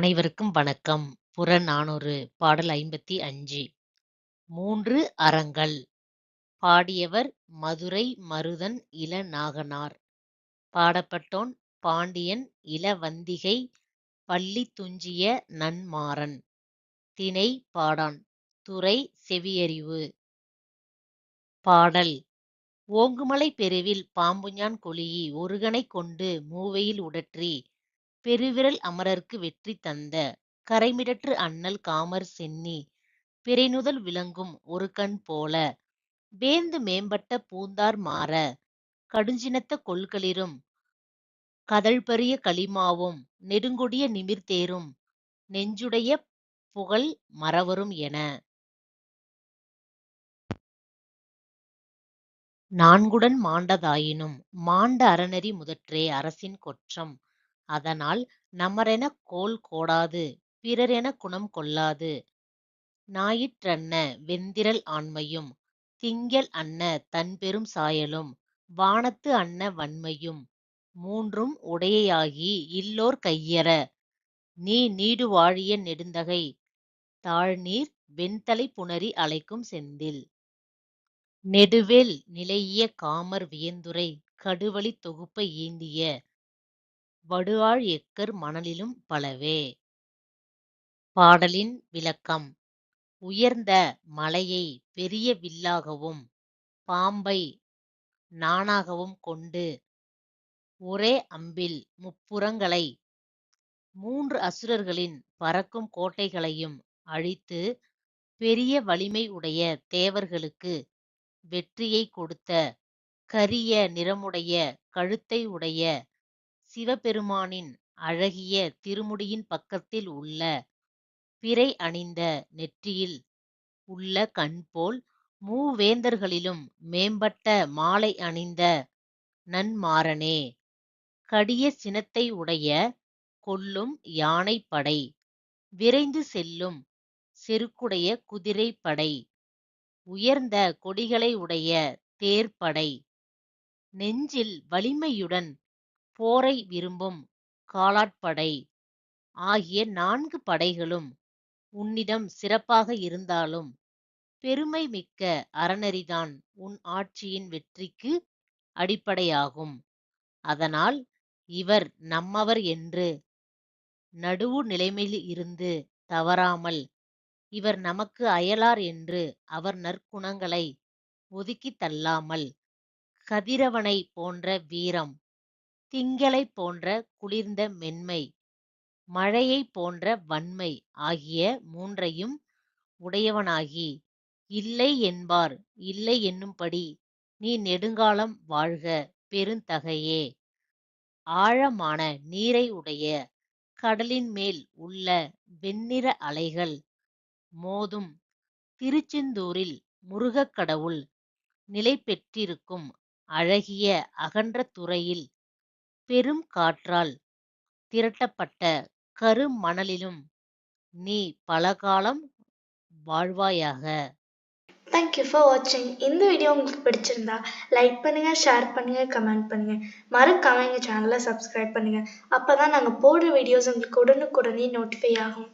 அனைவருக்கும் வணக்கம். புறநானூறு பாடல் 55 மூன்று அறங்கள் பாடியவர் மதுரை மருதன் இளநாகனார். பாடப்பட்டோன் பாண்டியன் இளவந்திகை பள்ளி துஞ்சிய நன்மாறன். திணை பாடான் துறை செவியறிவு. பாடல் ஓங்குமலைப் பெருவில் பாம்புஞான் கொளியி ஒருகனை கொண்டு மூவையில் உடற்றி பெருவிறல் அமரர்க்கு வெற்றி தந்த. கரைமிடற்று அண்ணல் காமர் சென்னி பிறைநுதல் விளங்கும் ஒருகண் போல. வேந்து மேம்பட்ட பூந்தார் மாற கடுஞ்சினத்த கொள்களிறும் கதழ்பரிய கலிமாவும் நெடுங்கொடிய நிமிர்தேரும் நெஞ்சுடைய புகழ் மறவரும் என. நான்குடன் மாண்டதாயினும் மாண்ட அறநெறி முதற்றே அரசின் கொற்றம். அதனால் நமரெனக் கோல் கோடாது பிறரெனக் குணம் கொள்ளாது ஞாயிற்றன்ன வெந்திறல் ஆண்மையும் திங்கள் அன்ன தன்பெரும் சாயலும் வானத்து அன்ன வண்மையும் மூன்றும் உடையையாகி இல்லோர் கையற நீ நீடுவாழிய நெடுந்தகை தாழ்நீர் வெண்தலைப் புணரி அலைக்கும் செந்தில். நெடுவேல் நிலைஇய காமர் வியந்துறை கடுவலித் தொகுப்பை ஈண்டிய வடுவாழ் எக்கர் மணலிலும் பலவே. பாடலின் விளக்கம் உயர்ந்த மலையை பெரிய வில்லாகவும் பாம்பை நாணாகவும் கொண்டு ஒரே அம்பில் முப்புறங்களை மூன்று அசுரர்களின் பறக்கும் கோட்டைகளையும் அழித்து பெரிய வலிமை உடைய தேவர்களுக்கு வெற்றியைக் கொடுத்த கரிய நிறமுடைய கழுத்தை உடைய சிவபெருமானின் அழகிய திருமுடியின் பக்கத்தில் உள்ள பிறை அணிந்த நெற்றியில் உள்ள கண்போல் மூவேந்தர்களிலும் மேம்பட்ட மாலை அணிந்த நன்மாறனே கடிய சினத்தை உடைய கொல்லும் யானைப் படை விரைந்து செல்லும் செருக்குடைய குதிரைப் படை உயர்ந்த கொடிகளை உடைய தேர்ப்படை நெஞ்சில் வலிமையுடன் போரை விரும்பும் காலாட்படை ஆகிய நான்கு படைகளும் உன்னிடம் சிறப்பாக இருந்தாலும் பெருமை மிக்க அறநெறிதான் உன் ஆட்சியின் வெற்றிக்கு அடிப்படையாகும். அதனால் இவர் நம்மவர் என்று நடுவு நிலைமையில் இருந்து தவறாமல் இவர் நமக்கு அயலார் என்று அவர் நற்குணங்களை ஒதுக்கித் தள்ளாமல் கதிரவனைப் போன்ற வீரம் திங்களைப் போன்ற குளிர்ந்த மென்மை மழையைப் போன்ற வன்மை ஆகிய மூன்றையும் உடையவனாகி இல்லை என்பார் இல்லை என்னும்படி நீ நெடுங்காலம் வாழ்க பெருந்தகையே. ஆழமான நீரை உடைய கடலின் மேல் உள்ள வெண்ணிற அலைகள் மோதும். திருச்செந்தூரில் முருகக் கடவுள் நிலை பெற்றிருக்கும் அழகிய அகன்ற துறையில் பெரும் காற்றால் திரட்டப்பட்ட கருமணலிலும் நீ பலகாலம் வாழ்வாயாக. தேங்க் யூ ஃபார் வாட்சிங் இந்த வீடியோ உங்களுக்கு பிடிச்சிருந்தா லைக் பண்ணுங்க ஷேர் பண்ணுங்கள் கமெண்ட் பண்ணுங்க. மறக்காம எங்கள் சேனலை சப்ஸ்கிரைப் பண்ணுங்க. அப்பதான் நாங்க போடுற வீடியோஸ் உங்களுக்கு உடனுக்குடனே நோட்டிஃபை ஆகும்.